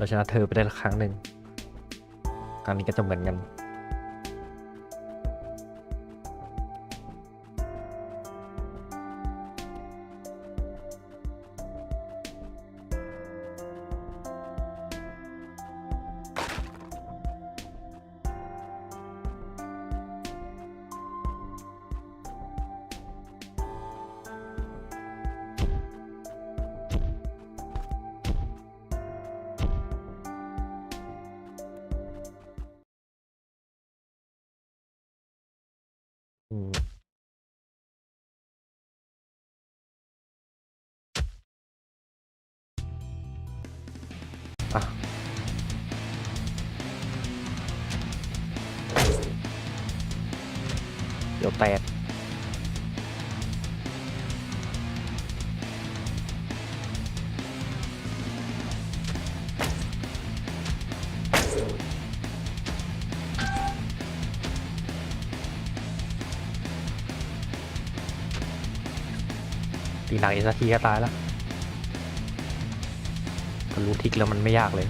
เราชนะเธอไปได้ละครั้งหนึ่งครั้งนี้ก็จะเหมือนกัน อืมอะเดี๋ยวแตก ตีหนักอีกสักทีก็ตายแล้วก็รู้ทิกแล้วมันไม่ยากเลย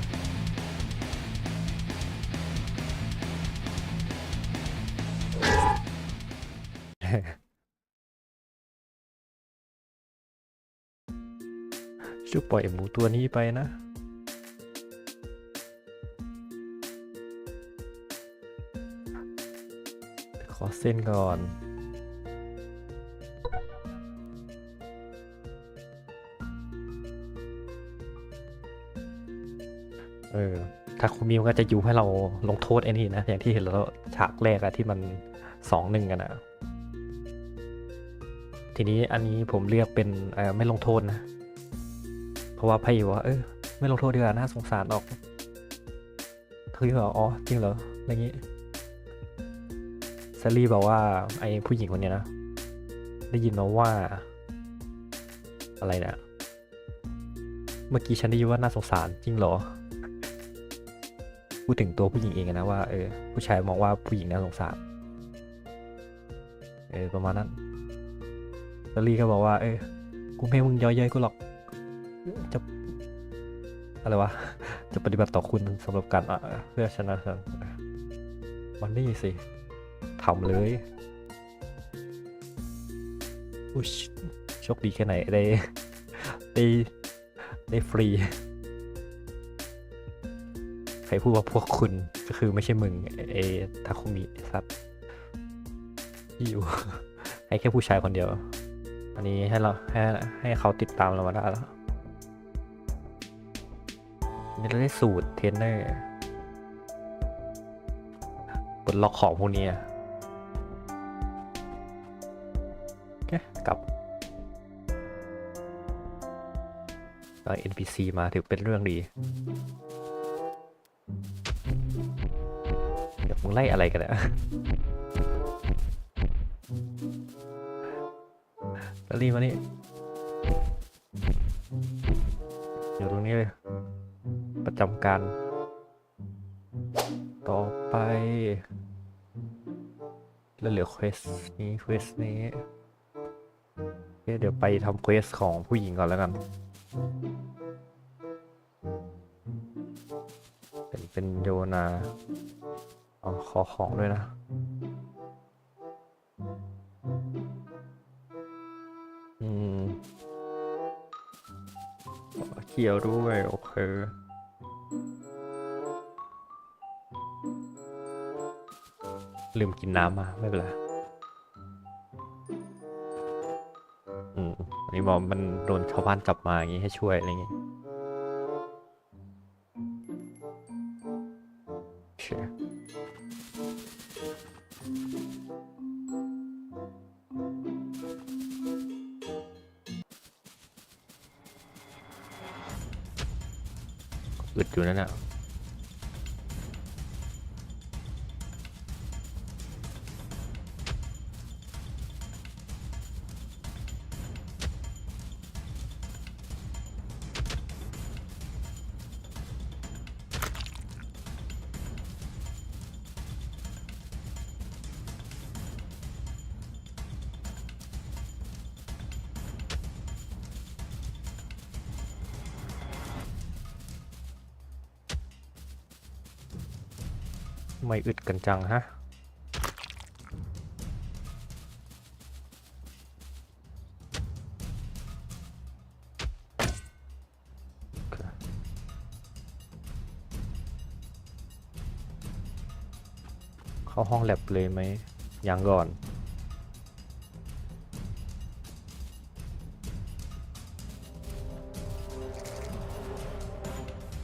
ช่วยปล่อยหมูตัวนี้ไปนะ ขอเส้นก่อน เออถ้าคุณมิวก็จะยูให้เราลงโทษไอ้นี่นะ อย่างที่เห็นแล้วฉากแรกอะที่มันสองหนึ่งกันอะทีนี้อันนี้ผมเลือกเป็นเออไม่ลงโทษนะ เพราะว่าพ่บอกว่าเออไม่ลงโทษดีกว่าน่าสงสารออกเธอบออ๋อจริงเหรออะไรย่างี้ซารีบอกว่าไอ้ผู้หญิงคนนี้นะ ได้ยินมาว่า อะไรนะเมื่อกี้ฉันได้ยินว่าน่าสงสารจริงเหรอ พูดถึงตัวผู้หญิงเองนะว่าเออผู้ชายมองว่าผู้หญิงน่าสงสารเออประมาณนั้นซารี่ก็บอกว่า เออกูไม่ให้มึงย่อเย้ยกูหรอกจะอะไรวะ จะปฏิบัติต่อคุณสำหรับการอะเพื่อชนะฉันมันนี่สิทำเลยอุ้ยโชคดีแค่ไหนได้ได้ได้ฟรี ครพูดว่าพวกคุณก็คือไม่ใช่มึงเอทาคุมิสัตว์ที่อยู่ให้แค่ผู้ชายคนเดียว อันนี้ให้เราให้ให้เขาติดตามเรามาได้แล้วนี่เราได้สูตรเทรนเนอร์ปลดล็อกของพวกนี้อะโอเคกลับได้ NPC มาถือเป็นเรื่องดี มึงไล่อะไรกันอะแล้วรีบมานี่อยู่ตรงนี้เลย ประจำการ ต่อไป แล้วเหลือเควสนี้เควสนี้เดี๋ยวไปทำเควสของผู้หญิงก่อนแล้วกัน เป็นเป็นโยนา ขอของด้วยนะอืมขอเขียวด้วยโอเคลืมกินน้ำมาไม่เป็นไร อืมอันนี้บอกมันโดนชาวบ้านจับมาอย่างงี้ให้ช่วยอะไรอย่างงี้ อึดอยู่นั่นน่ะ อึดกันจังฮะเข้าห้องแลบเลยไหมยังก่อน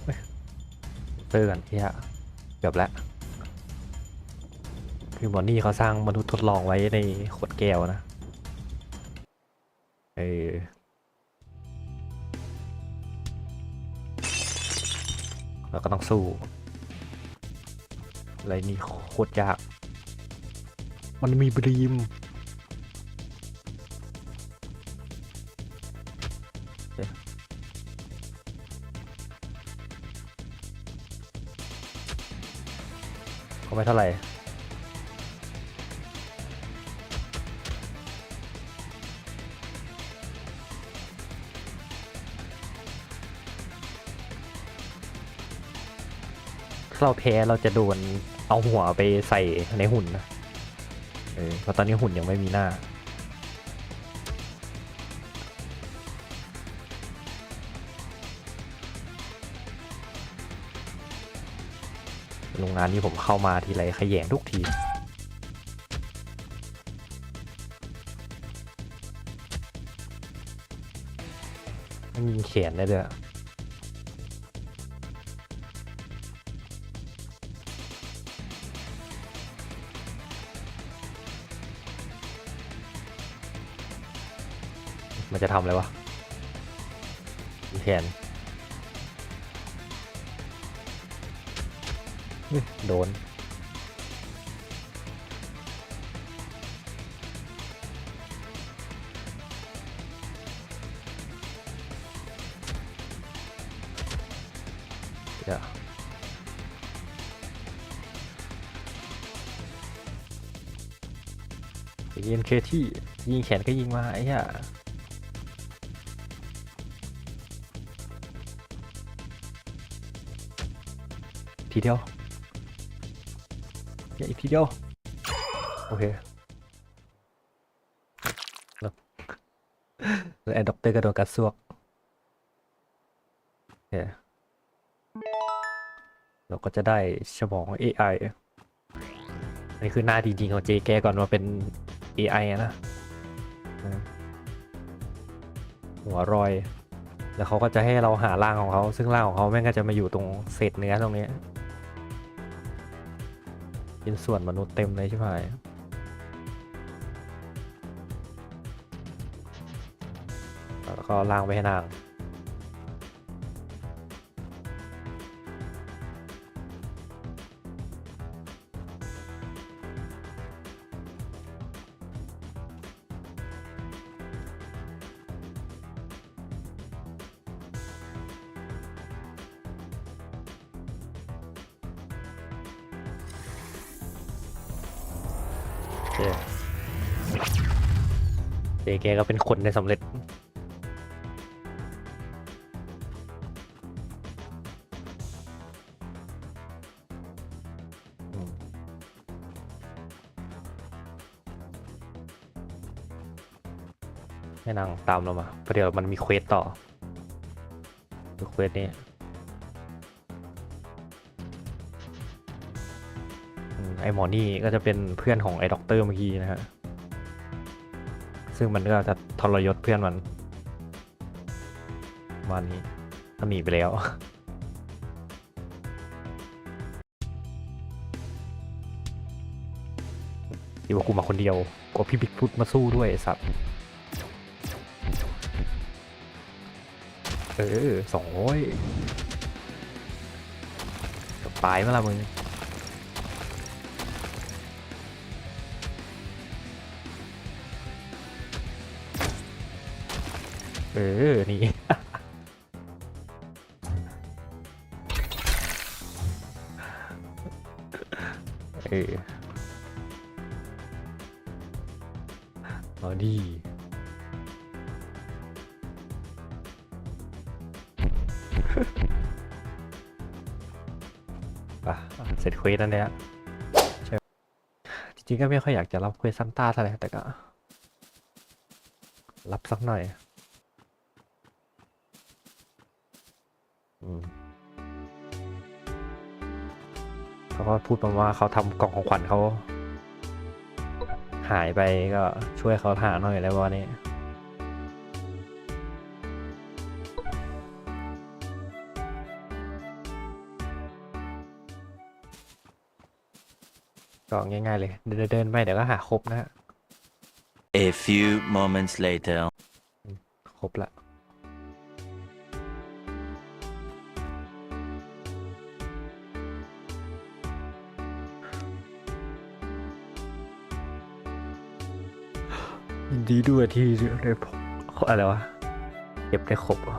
เฮ้ยเตอกันเฮียเกือบแล้ว คือหมอนี่เขาสร้างมนุษย์ทดลองไว้ในขวดแก้วนะ เออแล้วก็ต้องสู้ อะไรนี่โคตรยาก มันมีบรีมเอ๊ะเขาไม่เท่าไหร่ ถ้าเราแพ้เราจะโดนเอาหัวไปใส่ในหุ่นนะเออเพราะตอนนี้หุ่นยังไม่มีหน้า โรงงานนี้ผมเข้ามาทีไรขยแยงทุกทีมันยิงแขนได้ด้วย มันจะทำอะไรวะยิงแขนโดน เดี๋ยวยิงเคที่ยิงแขนก็ยิงมาไอ้เหี้ย ทีเดียวอย่าอีกทีเดียว โอเคแล้วแล้วไอ้ด็อกเตอร์ก็โดนกัดซวกโอเคเราก็จะได้สมอง AI อันนี้คือหน้าจริงๆของเจแกก่อนมาเป็น AI อนะหัวรอย แล้วเขาก็จะให้เราหาร่างของเขา ซึ่งร่างของเขาแม่งก็จะมาอยู่ตรงเศษเนื้อตรงนี้ เป็นส่วนมนุษย์เต็มเลยใช่ไหมแล้วก็ล่างไปให้นาง เคเจแกก็เป็นคนในสำเร็จอืมให้นางตามเรามาเพราะเดี๋ยวมันมีเควสต่อคือเควสนี้ อืมไอหมอนี่ก็จะเป็นเพื่อนของไอด็อกเตอร์เมื่อกี้นะฮะ ซึ่งมันก็จะทรยศเพื่อนมันวันนี้ก็หนีไปแล้วที่ว่ากูมาคนเดียวกลัวพี่บิ๊กฟุตมาสู้ด้วยสัตว์เออสองร้อยตายเมื่อละมึง เออ นี่ เออเอาดีอะเสร็จเควสแล้วเนี่ยจริงๆก็ไม่ค่อยอยากจะรับเควสซันต้าเท่าไหร่แต่ก็ รับสักหน่อย เขาก็พูดประมาณว่าเขาทำกล่องของขวัญเขา หายไปก็ช่วยเขาหาหน่อยแล้ววันนี้ก็ง่ายๆเลย เดินเดินๆไปเดี๋ยวก็หาครบนะฮะ A few moments later. ครบละ ยินดีด้วยที่ได้พบอะไรวะ เก็บได้ครบเหรอ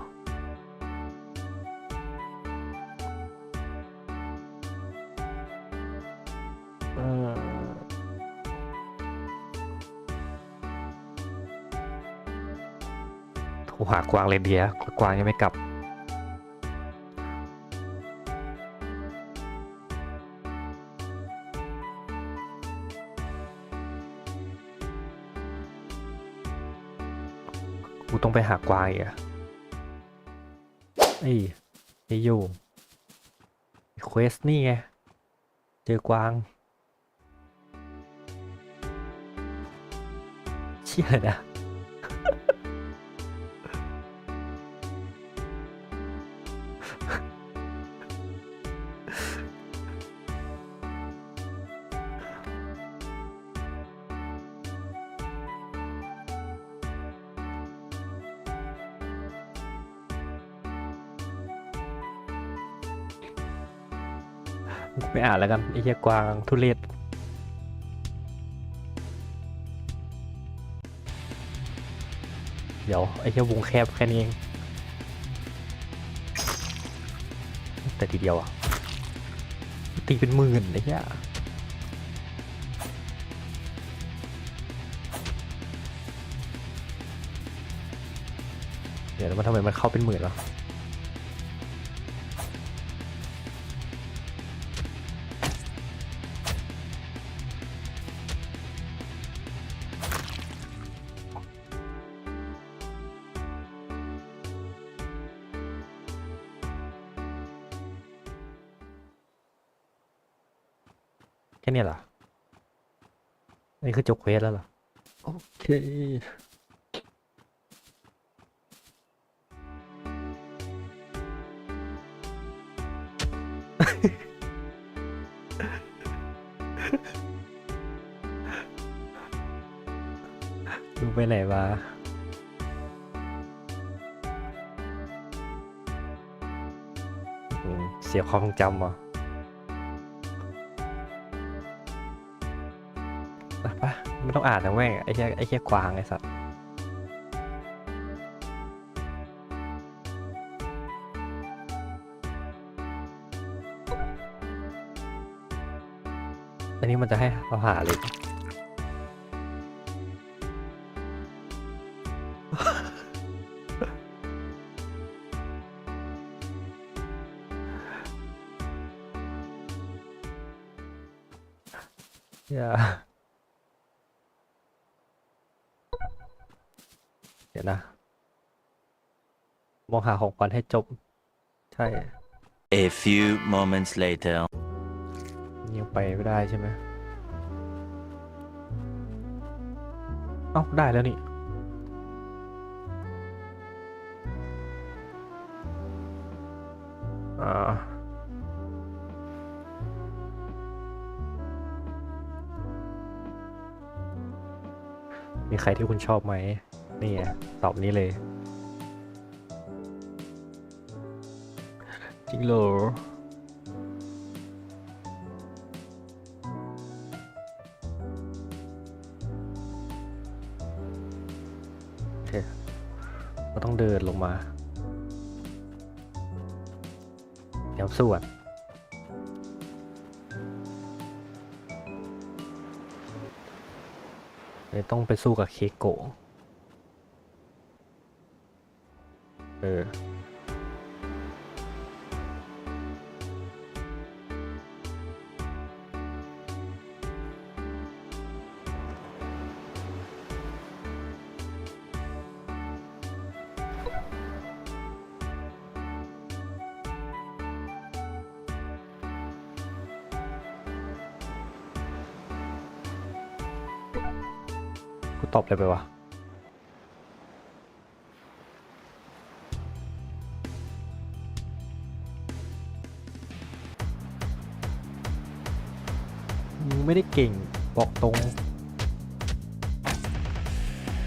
เออโทรหากวางเลยเดียกวางยังไม่กลับ ต้องไปหากวางอีกอะไอ้ไอ้อยู่เควสนี่ไง เจอกวางเชี่ยเลยนะ ไม่อ่านแล้วกันไอ้เหี้ยกวางทุเรศเดี๋ยวไอ้เหี้ยวงแคบแค่นี้เองแต่ทีเดียวอะตีเป็นหมื่นไอ้เหี้ยเดี๋ยวแล้วมันทำไมมันเข้าเป็นหมื่นวะ ค่เนี้ยเหรอ นี่คือจบเควสแล้วเหรอ โอเคมึงไปไหนมาเสียความทรงจำเห อไปไปไม่ต้องอ่านนะแม่งไอ้แค่ไอ้แค่กวางไอ้สัตว์อันนี้มันจะให้เราหาเลยอ ดี๋ยวนะ มองหาของขวัญให้จบ ใช่ A few moments later. ยังไปไม่ได้ใช่ไหมเอ้าได้แล้วนี่ อ่ามีใครที่คุณชอบไหม นี่ไงตอบนี้เลย จริงเหรอโอเคก็ต้องเดินลงมาเดี๋ยวส่วนเลยต้องไปสู้กับเคโกะ เออกูตอบเลยไปวะ ไม่ได้เก่ง บอกตรง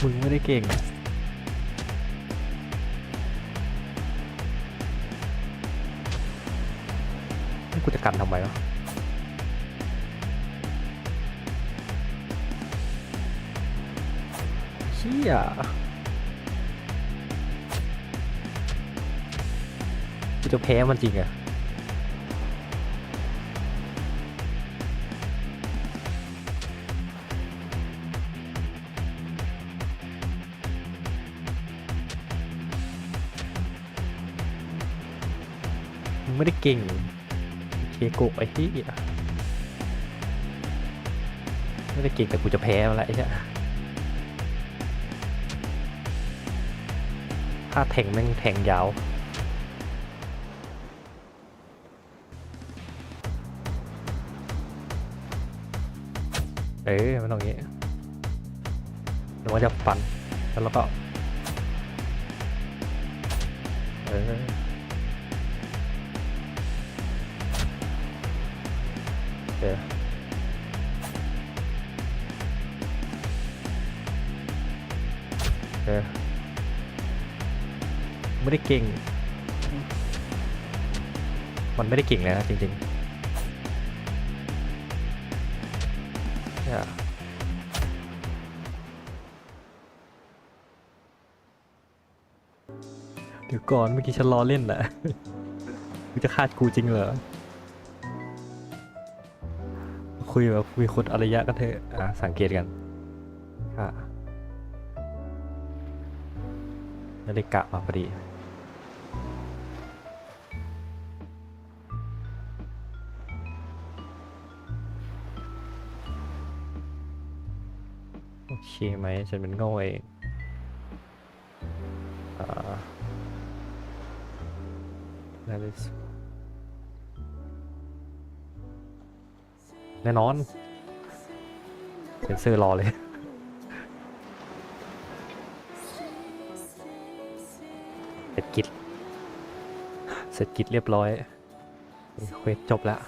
มึงไม่ได้เก่ง กูจะกันทำไมวะเชี่ยกูจะแพ้มันจริงอะ ไม่ได้เก่งเคโกะไอ้ที่ไม่ได้เก่งแต่กูจะแพ้มันละไอ้เหี้ยถ้าแทงแม่งแทงยาวเออมันตรงนี้หรือว่าจะฟันแล้วเราก็เออ เออเออไม่ได้เก่ง มันไม่ได้เก่งเลยนะจริงๆเนี่ยเดี๋ยวก่อนเมื่อกี้ฉันล้อเล่นแหละมึงจะคาดกูจริงเหรอ คุยแบบคุยคนอารยะกันเถอะอะสังเกตกันค่ะนาฬิกะมาพอดีโอเคไหมฉันเป็นโง่เองอ่าได้ แน่นอนเซ็นเซอร์รอเลย เสร็จกิจ เสร็จกิจเรียบร้อยเควสจบแล้ว